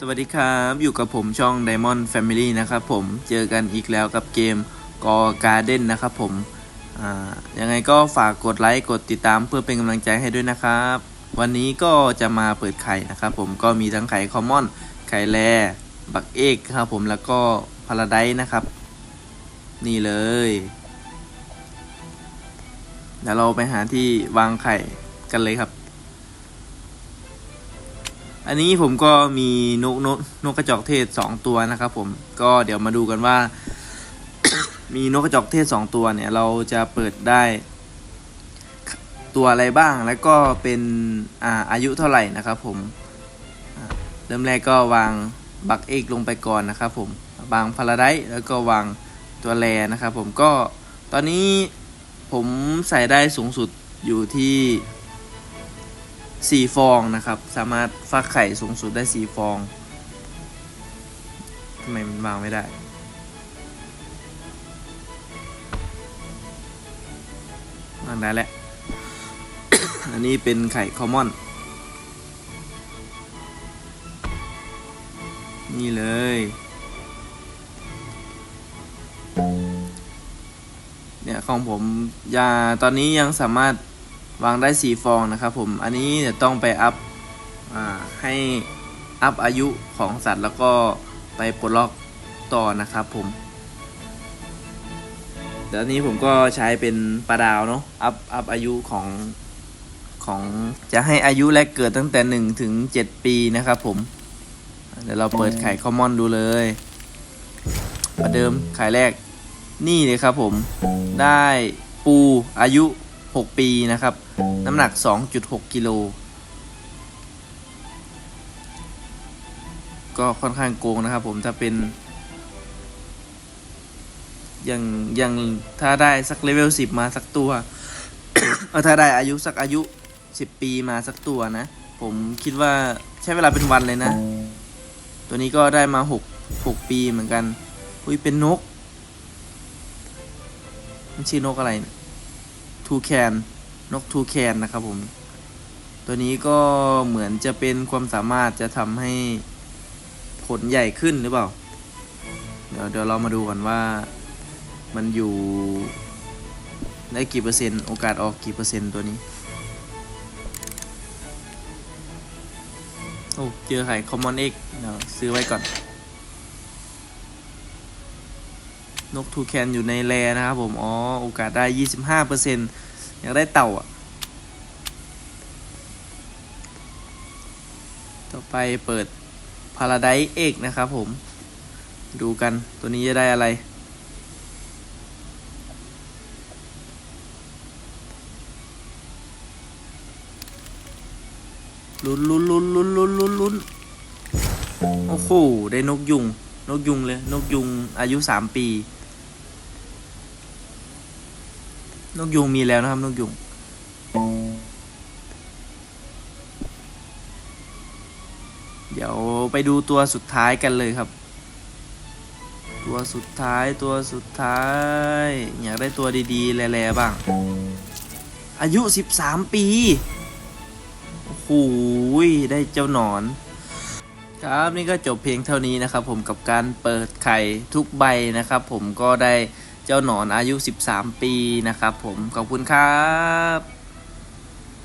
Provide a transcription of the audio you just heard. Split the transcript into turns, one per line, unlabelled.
สวัสดีครับ อยู่กับผมช่อง Diamond Family นะครับผมเจอกันอีกแล้วกับเกมกอการ์เด้นนะครับผมยังไงก็ฝากกดไลค์กดติดตามเพื่อเป็นกำลังใจให้ด้วยนะครับ วันนี้ก็จะมาเปิดไข่นะครับผมก็มีทั้งไข่คอมมอน ไข่แร่บักเอกครับผมแล้วก็พาราไดนะครับ นี่เลยเดี๋ยวเราไปหาที่วางไข่กันเลยครับ อันนี้ผมก็มีนกนกนกกระจอกเทศสองตัวนะครับ ผมก็เดี๋ยวมาดูกันว่า มีนกกระจอกเทศสองตัวเนี่ย เราจะเปิดได้ ตัวอะไรบ้างแล้วก็เป็นอ่าอายุเท่าไหร่นะครับ ผมเริ่มแรกก็วางบักเอกลงไปก่อนนะครับ ผมวางพาราไดแล้วก็วางตัวแรนะครับ ผมก็ตอนนี้ผมใส่ได้สูงสุดอยู่ที่ สี่ฟองนะครับ สามารถฟักไข่สูงสุดได้สี่ฟองทำไมมันวางไม่ได้ วางได้แล้ว อันนี้เป็นไข่คอมมอน นี่เลย เนี่ยของผมยาตอนนี้ยังสามารถ วางได้4ฟองนะครับผมอันนี้จะต้องไปอัพอให้อัพอายุของสัตว์แล้วก็ไปปลดล็อกต่อนะครับผมเดี๋ยวนี้ผมก็ใช้เป็นปลาดาวเนาะอัพอัพอายุของของจะให้อายุแรกเกิดตั้งแต่1ถึง7ปีนะครับผมเดี๋ยวเราเปิดไข่คอมมอนดูเลยประเดิมไข่แรกนี่เลยครับผมได้ปูอายุ 6 ปีนะครับ น้ำหนัก 2.6 กิโล ก็ค่อนข้างโกงนะครับผมถ้าเป็นอย่างอย่างถ้าได้สักเลเวล 10 มาสักตัวเออถ้าได้อายุสักอายุ 10 ปีมาสักตัวนะ ผมคิดว่าใช้เวลาเป็นวันเลยนะ ตัวนี้ก็ได้มา6 6ปีเหมือนกัน อุ้ยเป็นนก มันชื่อนกอะไรเนี่ย ทูแคนนกทูแคนนะครับผม ตัวนี้ก็เหมือนจะเป็นความสามารถจะทำให้ผลใหญ่ขึ้นหรือเปล่า เดี๋ยวเดี๋ยวเรามาดูกันว่ามันอยู่ได้กี่เปอร์เซ็นต์โอกาสออกกี่เปอร์เซ็นต์ตัวนี้ โอ้เจอไข่คอมมอนเอ็กเดี๋ยวซื้อไว้ก่อน นกทูแคนอยู่ในแรนะครับผม อ๋อ โอกาสได้ยี่สิบห้าเปอร์เซ็นต์อยากได้เต่าอะ ต่อไปเปิดพาราไดเอกนะครับผม ดูกันตัวนี้จะได้อะไร ลุ้นลุ้นลุ้นลุ้นลุ้นลุ้นลุ้นโอ้โห ได้นกยุง นกยุงเลย นกยุงอายุสามปี นกยุงมีแล้วนะครับนกยุง เดี๋ยวไปดูตัวสุดท้ายกันเลยครับ ตัวสุดท้ายตัวสุดท้าย อยากได้ตัวดีๆแล่ๆบ้าง อายุ 13 ปี โอ้โหได้เจ้าหนอนครับนี่ก็จบเพียงเท่านี้นะครับผมกับการเปิดไข่ทุกใบนะครับผมก็ได้ เจ้าหนอนอายุ 13 ปีนะครับผมขอบคุณครับ